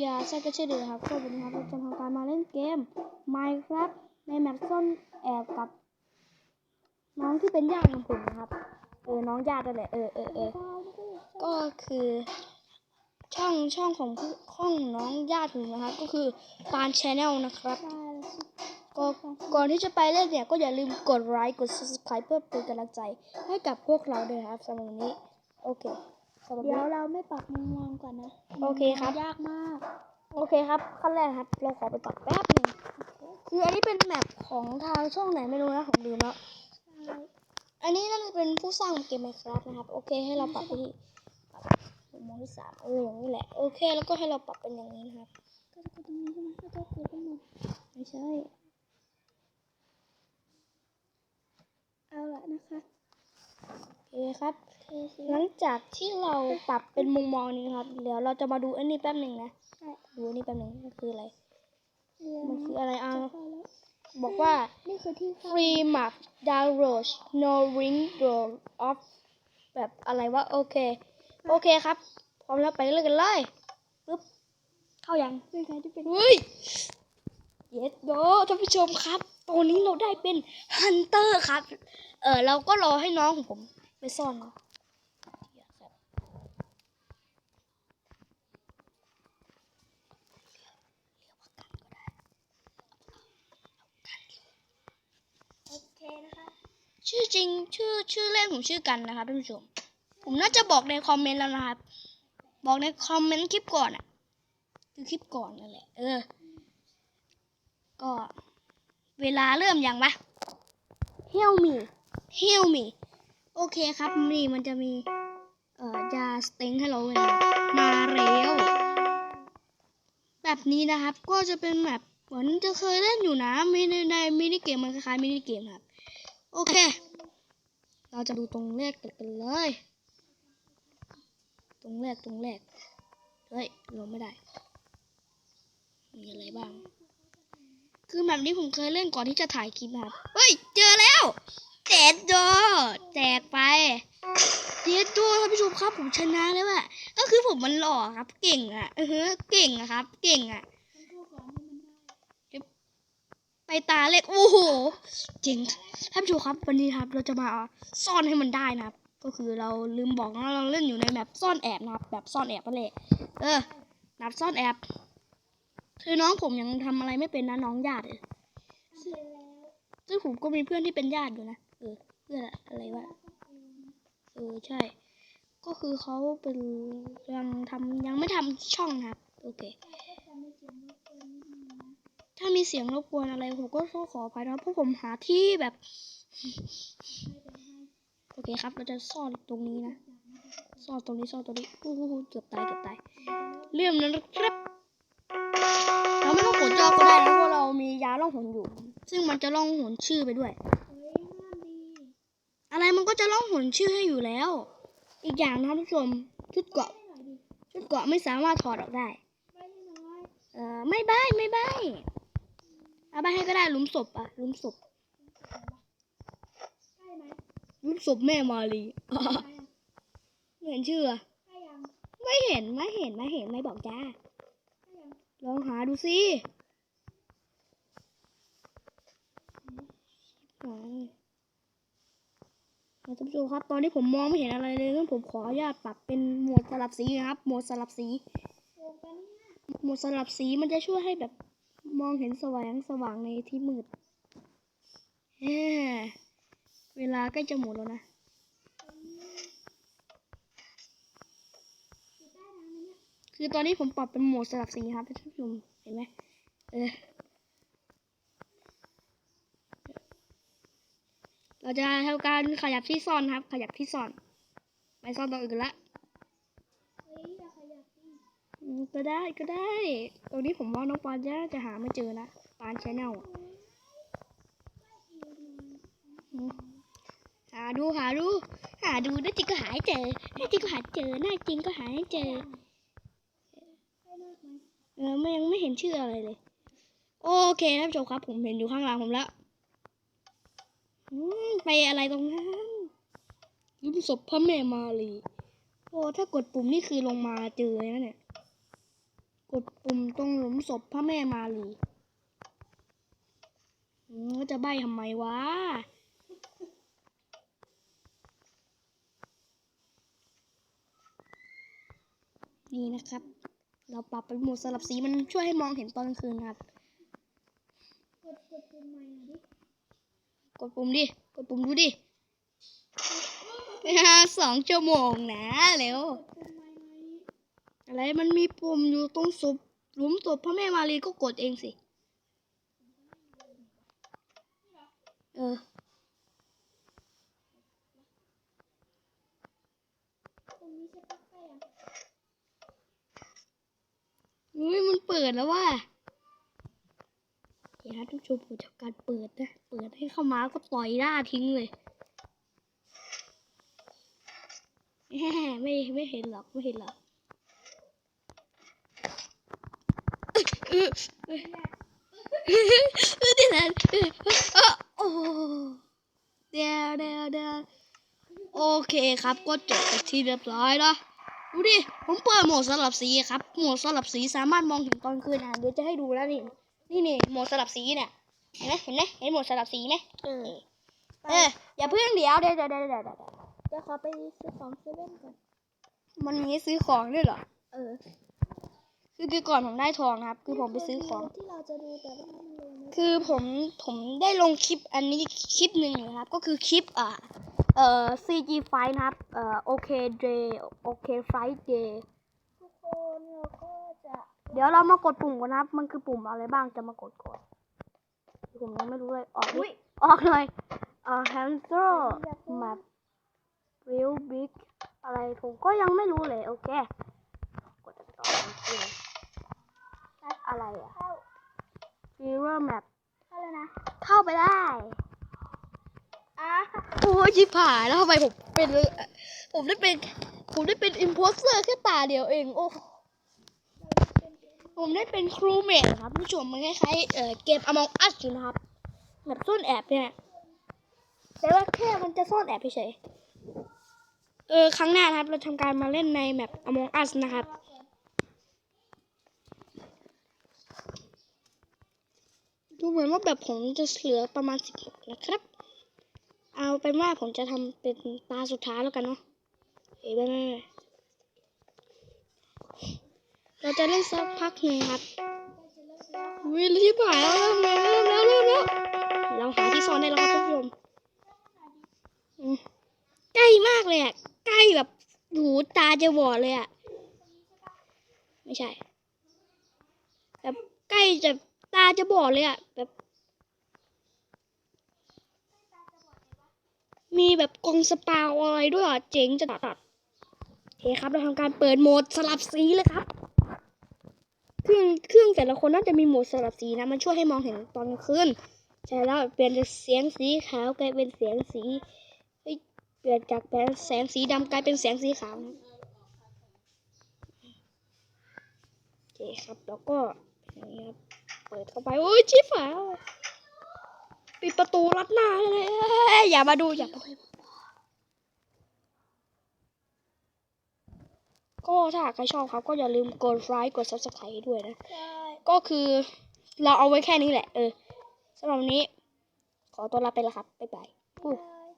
อย่าใช่ก็เช่อเดียวครับก็วันนี้ครับเราจะทำการมาเล่นเกม Minecraft ในแมปซ่อนแอบกับ น้องที่เป็นญาติของผมนะครับ เออน้องญาตินั่นแหละเออเออเออก็คือช่องช่องของผู้องน้องญาติผมนะครับ ก็คือปานชแนลนะครับก็ก่อนที่จะไปเล่นเนี่ย ก็อย่าลืมกดไลค์กด subscribe เพื่อเป็นกำลังใจให้กับพวกเราด้วยครับสำหรับวันนี้ โอเค สำหรับเดี๋ยววันนี้เราไม่ปักมุมมองก่อนนะโอเคครับ ยากมาก โอเคครับ ขั้นแรกครับ เราขอไปปรับแป๊บหนึ่งคืออันนี้เป็นแมปของทางช่องไหนไม่รู้นะผมลืมแล้วอันนี้น่าจะเป็นผู้สร้างเกมไมครับนะครับ โอเค ให้เราปรับไปที่ปรับมุมมองที่สามเอออย่างนี้แหละ โอเค แล้วก็ให้เราปรับเป็นอย่างนี้นะครับ ก็จะกดตรงนี้ใช่ไหมก็จะกดตรงนี้ไม่ใช่ เอาละนะคะโอ เคครับเทสิหลังจากที่เราปรับเป็นมุมมองนี้ครับ เดี๋ยวเราจะมาดูอันนี้แป๊บหนึ่งนะใช่ดูอันนี้แป๊บหนึ่งมันคืออะไรเรียนมันคืออะไรเอาจะพอแล้วบอกว่านี่คือที่เข้า free map download no ring door off แบบอะไรวะโอเค โอเคครับ พร้อมแล้วไปเล่นกันเลยปึ๊บเข้ายังเป็นใครที่เป็นเฮ้ยเย็ดโดท่านผู้ชมครับตอนนี้เราได้เป็นฮันเตอร์ครับ เออเราก็รอให้น้องของผม ไปซ่อนเนาะชื่อจริงชื่อชื่อเล่นผมชื่อกันนะครับท่านผู้ชม ผมน่าจะบอกในคอมเมนต์แล้วนะครับ บอกในคอมเมนต์คลิปก่อนอะคือคลิปก่อนนั่นแหละ เออ ก็ เวลาเริ่มยังวะเฮลมีเฮลมี โอเคครับนี่มันจะมี เอ่อยาสเต็งให้เราเลยมาแล้วแบบนี้นะครับก็จะเป็นแบบเหมือนจะเคยเล่นอยู่นะมีในในมินิเกมมันคล้ายๆมินิเกมครับ โอเค เราจะดูตรงแรกกันเลย ตรงแรกตรงแรกเฮ้ยลงไม่ได้ มีอะไรบ้าง คือแบบนี้ผมเคยเล่นก่อนที่จะถ่ายคลิปครับ เฮ้ย เจอแล้ว แจกโดแจกไปเย็ดโดท่านผู้ชมครับผมชนะแล้วอะก็คือผมมันหล่อครับ เก่งอะเออเก่งอะครับ เก่งอะไปตาเล็กโอ้โหเจ๋งท่านผู้ชมครับวันนี้ครับ เราจะมาซ่อนให้มันได้นะครับ ก็คือเราลืมบอกนะเราเล่นอยู่ในแบบซ่อนแอบนะครับแบบซ่อนแอบนั่นแหละเออแบบซ่อนแอบคือน้องผมยังทำอะไรไม่เป็นนะน้องญาติซึ่งผมก็มีเพื่อนที่เป็นญาติอยู่นะ ออเพื่อนอะไรวะเออใช่ ก็คือเขาเป็นยังทำยังไม่ทำช่องนะครับ โอเค ถ้ามีเสียงรบกวนอะไรผมก็ต้องขออภัยนะเพราะผมหาที่แบบ โอเคครับ เราจะซ่อนตรงนี้นะซ่อนตรงนี้ซ่อนตรงนี้อู้หูเกือบตายเกือบตายเรื่องนั้นะครับเราไม่ต้องขนจอก็ได้นะเพราะเรามียาล่องหนอยู่ ซึ่งมันจะล่องหนชื่อไปด้วย อะไรมันก็จะล่องหนชื่อให้อยู่แล้ว อีกอย่างนะครับผู้ชมชุดเกาะชุดเกาะไม่สามารถถอดออกได้ไม่อยเออไม่ใบไม่ใบเอาใบให้ก็ได้หลุมศพอะหลุมศพหลุมศพแม่มาลีเห็นชื่ออะใช่ยังไม่เห็นไม่เห็นไม่เห็นไม่บอกจ้าลองหาดูสิหา ท่านผู้ชมครับ ตอนนี้ผมมองไม่เห็นอะไรเลยงั้นผมขออนุญาตปรับเป็นโหมดสลับสีนะครับ โหมดสลับสีโหมดสลับสีมันจะช่วยให้แบบมองเห็นสว่างสว่างในที่มืดเฮ้เวลาใกล้จะหมดแล้วนะคือตอนนี้ผมปรับเป็นโหมดสลับสีครับท่านผู้ชมเห็นไหมเออ เรา จะทำการขยับที่ซ่อนครับ ขยับที่ซ่อน ไปซ่อนตรงอื่นละก็ได้ก็ได้ ตรงนี้ผมว่าน้องปานจะจะหาไม่เจอนะปานชแนลหาดูหาดูหาดูน่าจริงก็หาเจอน่าจริงก็หาเจอน่าจริงก็หาเจอไมเออไม่ยังไม่เห็นชื่ออะไรเลย โอเคท่านผู้ชมครับ ผมเห็นอยู่ข้างหลังผมแล้ว ไปอะไรตรงนั้นยุบศพพระแม่มาลีโอ้ถ้ากดปุ่มนี่คือลงมาเจอเลยนะเนี่ย กดปุ่มตรงหลุมศพพระแม่มารีอืมก็จะใบทำไมวะนี่นะครับ เราปรับเป็นโหมดสลับสีมันช่วยให้มองเห็นตอนกลางคืนครับ กดกดปุ่มใหม่ดิ กดปุ่มดิ กดปุ่มดูดิสองชั่วโมงนะเร็ว อะไรมันมีปุ่มอยู่ตรงศพหลุมศพพระแม่มารีก็กดเองสิ เอออุ้ยมันเปิดแล้วว่า ดี๋ยวนะทุกชมผมจะการเปิดนะ เปิดให้เข้ามาก็ต่อยหน้าทิ้งเลยแหมไม่ไม่เห็นหรอกไม่เห็นหรอกเดี๋ยวนะโอ้เดี๋ยวเดี๋ยวเดี๋ยวโอเคครับก็จบไปที่เรียบร้อยแล้วดูดิ ผมเปิดโหมดสลับสีครับ โหมดสลับสีสามารถมองเห็นตอนคืนนะเดี๋ยวจะให้ดูแล้วนี่ นี่นี่โหมดสลับสีเนี่ยเห็นไหมเห็นไหมเห็นโหมดสลับสีไหมเออเอออย่าเพิ่งเดี๋ยวเดี๋ยวเดี๋ยวเดี๋ยวเดี๋ยวเดี๋ยวเดี๋ยวขอไปซื้อของเซเว่นก่อนมันมีให้ซื้อของด้วยเหรอเออคือคือก่อนผมได้ทองนะครับ คือผมไปซื้อของที่เราจะดูแต่ว่ามันลงไม่ได้คือผมผมได้ลงคลิปอันนี้คลิปหนึ่งอยู่นะครับ ก็คือคลิปอ่าเอ่อ CG f i นะครับเอ่อ OK Day OK Friday ทุกคนเราก็จะ เดี๋ยวเรามากดปุ่มกันนะครับ มันคือปุ่มอะไรบ้างจะมากดก่อนผมยังไม่รู้เลย ออกดิออกเลยเอ่อ Hamster Map Real Big อะไรผมก็ยังไม่รู้เลย โอเค กดต่อเลยอะไรอะเข้า Mirror Map เข้าแล้วนะ เข้าไปได้อะโอ้ยชิบหายแล้วทำไมผมเป็น ผมได้เป็น ผมได้เป็นอิมโพสเตอร์แค่ตาเดียวเอง โอ้ ผมได้เป็นครูเมทครับผู้ชมมันคล้ายๆเอ่อเกม Among Us อยู่นะครับ แบบซ่อนแอบเนี่ยแต่ว่าแค่มันจะซ่อนแอบเฉยเออครั้งหน้านะครับ เราทำการมาเล่นในแบบ Among Us นะครับดูเหมือนว่าแบบผมจะเหลือประมาณ16นะครับ เอาเป็นว่าผมจะทำเป็นตาสุดท้ายแล้วกันเนาะเอ้ยไม่ไม่ เราจะเล่นสักพักหนึ่งครับวิลที่ผ่านแล้วเริ่มแล้วเริ่มแล้วเริ่มแล้วเราหาที่ซ่อนได้แล้วครับท่านผู้ชมอืมใกล้มากเลยอะใกล้แบบหูตาจะบอดเลยอะไม่ใช่แบบใกล้จะตาจะบอดเลยอะแบบมีแบบกองสปาวอะไรด้วยอะเจ๋งจะตัดโอเคครับ เราทำการเปิดโหมดสลับสีเลยครับ เครื่องเครื่องแต่ละคนน่าจะมีโหมดสลับสีนะ มันช่วยให้มองเห็นตอนกลางคืนใช่แล้วเปลี่ยนจากเสียงสีขาวกลายเป็นเสียงสีเปลี่ยนจากเป็นแสงสีดำกลายเป็นแสงสีขาวนะโอเคครับแล้วก็นี้ครับเปิดเข้าไปโอ้ยชิบหายปิดประตูรัดหน้าเลยอย่ามาดูอย่ามา ก็ถ้าหากใครชอบครับ ก็อย่าลืมกดไลค์กด subscribe ด้วยนะใช่ก็คือเราเอาไว้แค่นี้แหละ เออสำหรับวันนี้ ขอตัวลาไปแล้วครับ บ๊ายบายบ๊ายบาย